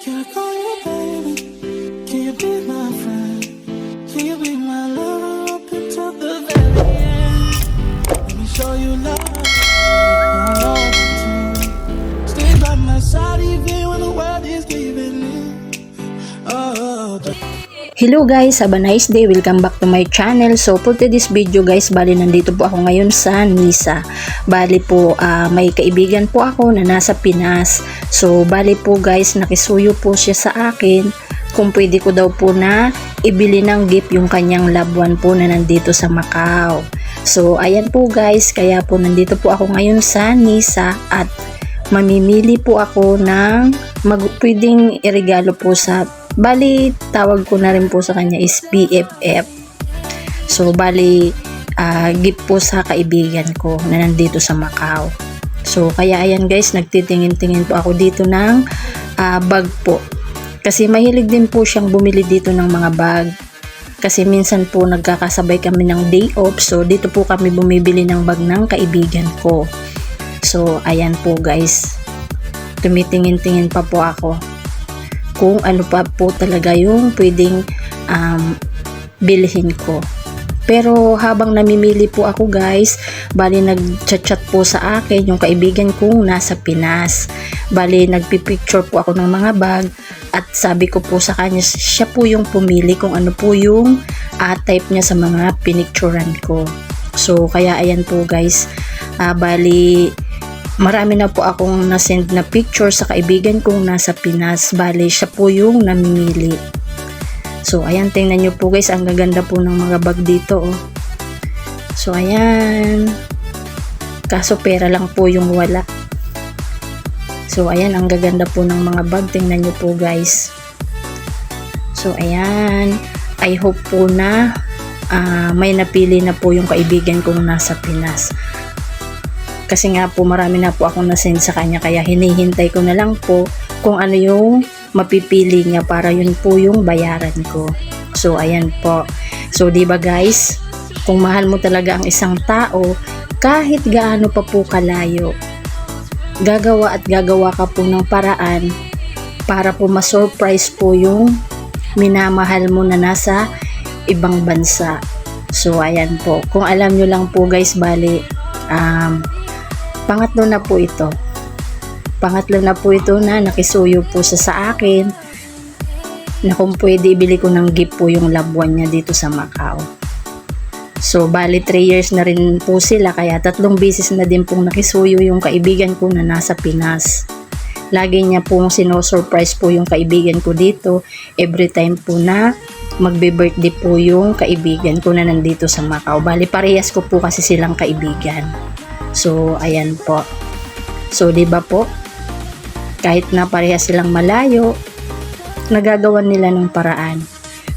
Can I call you baby? Can you be my friend? Can you be my lover up until the very end? Let me show you love. Stay by my side even when the world is giving in. Oh, Hello guys, have a nice day. Welcome back to my channel. So for today's video guys, bali nandito po ako ngayon sa Nisa. Bali po ah, may kaibigan po ako na nasa Pinas. So bali po guys, nakisuyo po siya sa akin kung pwede ko daw po na ibili ng gift yung kanyang loved one po na nandito sa Macau. So ayan po guys, kaya po nandito po ako ngayon sa Nisa at mamimili po ako ng mag, pwedeng iregalo po sa bali tawag ko na rin po sa kanya is BFF so bali ah, gift po sa kaibigan ko na nandito sa Macau. So kaya ayan guys nagtitingin-tingin po ako dito ng ah, bag po. Kasi mahilig din po siyang bumili dito ng mga bag. Kasi minsan po nagkakasabay kami ng day off so dito po kami bumibili ng bag ng kaibigan ko. So, ayan po guys. Tumitingin-tingin pa po ako kung ano pa po talaga yung pwedeng um, bilhin ko. Pero habang namimili po ako guys, bali nag-chat-chat po sa akin yung kaibigan kong nasa Pinas. Bali nagpipicture po ako ng mga bag at sabi ko po sa kanya siya po yung pumili kung ano po yung ah, type niya sa mga pinicturan ko. So kaya ayan po guys, ah, bali marami na po akong nasend na picture sa kaibigan kong nasa Pinas. Bali, siya po yung namimili. So, ayan, tingnan nyo po guys, ang gaganda po ng mga bag dito. Oh. So, ayan. Kaso pera lang po yung wala. So, ayan, ang gaganda po ng mga bag. Tingnan nyo po guys. So, ayan. I hope po na ah, may napili na po yung kaibigan kong nasa Pinas kasi nga po marami na po akong nasend sa kanya kaya hinihintay ko na lang po kung ano yung mapipili niya para yun po yung bayaran ko. So ayan po. So 'di ba guys, kung mahal mo talaga ang isang tao, kahit gaano pa po kalayo, gagawa at gagawa ka po ng paraan para po ma-surprise po yung minamahal mo na nasa ibang bansa. So ayan po. Kung alam nyo lang po guys, bali um, Pangatlo na po ito. Pangatlo na po ito na nakisuyo po siya sa akin na kung pwede ibili ko ng gift po yung labuan niya dito sa Macau. So, bali 3 years na rin po sila kaya tatlong beses na din pong nakisuyo yung kaibigan ko na nasa Pinas. Lagi niya pong sino-surprise po yung kaibigan ko dito every time po na magbe-birthday po yung kaibigan ko na nandito sa Macau. Bali parehas ko po kasi silang kaibigan. So, ayan po. So, di ba po? Kahit na parehas silang malayo, nagagawan nila ng paraan.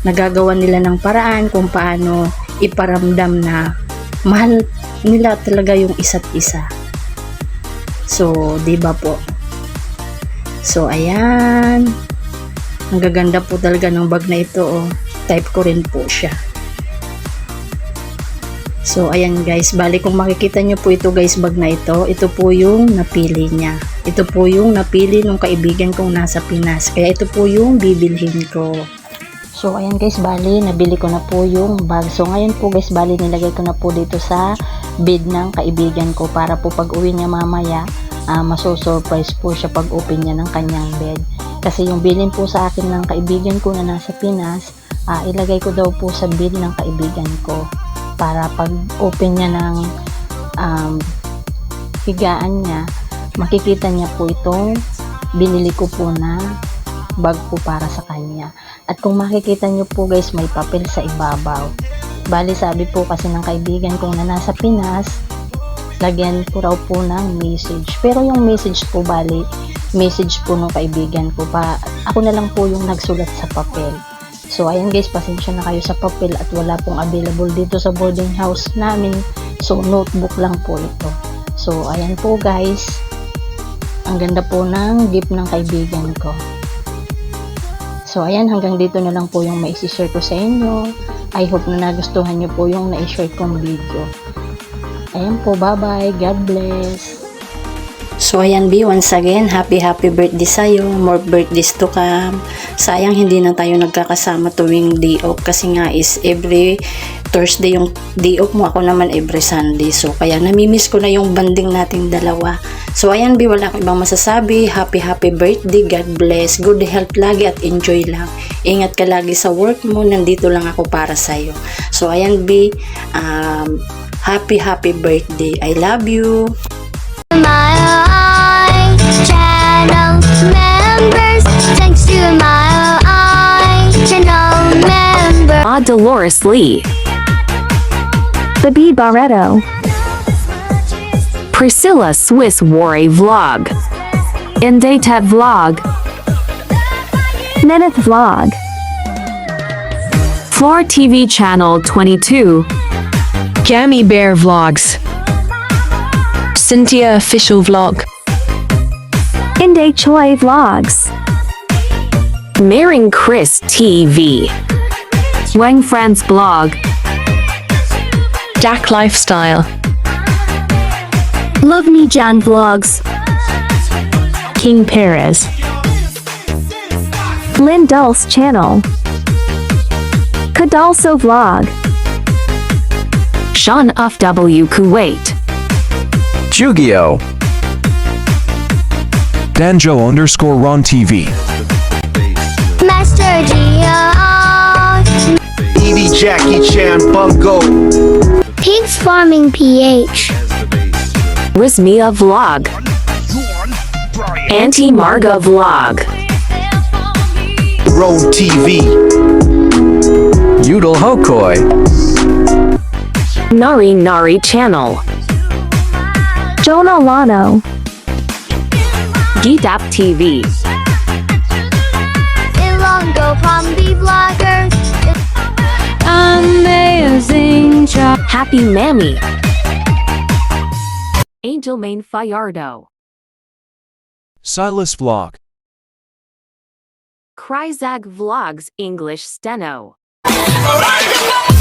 Nagagawan nila ng paraan kung paano iparamdam na mahal nila talaga yung isa't isa. So, di ba po? So, ayan. Ang gaganda po talaga ng bag na ito. Oh. Type ko rin po siya. So, ayan guys, bali kung makikita nyo po ito guys, bag na ito, ito po yung napili niya. Ito po yung napili ng kaibigan kong nasa Pinas. Kaya ito po yung bibilhin ko. So, ayan guys, bali, nabili ko na po yung bag. So, ngayon po guys, bali, nilagay ko na po dito sa bed ng kaibigan ko para po pag uwi niya mamaya, uh, maso-surprise po siya pag open niya ng kanyang bed. Kasi yung bilin po sa akin ng kaibigan ko na nasa Pinas, uh, ilagay ko daw po sa bed ng kaibigan ko para pag open niya ng um, higaan niya, makikita niya po itong binili ko po na bag po para sa kanya. At kung makikita niyo po guys, may papel sa ibabaw. Bali sabi po kasi ng kaibigan kong na nasa Pinas, lagyan ko raw po ng message. Pero yung message po bali, message po ng kaibigan ko pa, ako na lang po yung nagsulat sa papel. So, ayan guys, pasensya na kayo sa papel at wala pong available dito sa boarding house namin. So, notebook lang po ito. So, ayan po guys. Ang ganda po ng gift ng kaibigan ko. So, ayan, hanggang dito na lang po yung maisishare ko sa inyo. I hope na nagustuhan nyo po yung na-share kong video. Ayan po, bye-bye. God bless. So ayan B, once again, happy happy birthday sa'yo. More birthdays to come. Sayang hindi na tayo nagkakasama tuwing day off kasi nga is every Thursday yung day off mo. Ako naman every Sunday. So kaya namimiss ko na yung banding nating dalawa. So ayan B, wala akong ibang masasabi. Happy happy birthday. God bless. Good health lagi at enjoy lang. Ingat ka lagi sa work mo. Nandito lang ako para sa'yo. So ayan B, um, happy happy birthday. I love you. Dolores Lee, The B Barreto. Priscilla Swiss Warre Vlog, Indatet Vlog, Neneth Vlog. Floor TV Channel 22, Gammy Bear Vlogs. Cynthia Official Vlog. Inde Choi Vlogs. Maring Chris TV, Wang France Blog, Dak Lifestyle. Love Me Jan Vlogs. King Perez. Lynn Dulce Channel. Kadalso Vlog. Sean Uff W Kuwait, Jugio. Danjo underscore Ron TV. Master Geo. Evie Jackie Chan Bungo. Pigs Farming PH. Rizmia Vlog, Auntie Marga Vlog, Road TV. Udal Hokoi. Nari Nari Channel, Jonah Lano. Gidap TV, Ilongo Pombi Vloggers. Amazing Job, Happy Mammy, Angel Main Fayardo, Silas Vlog. Kryzag Vlogs English Steno. Alright,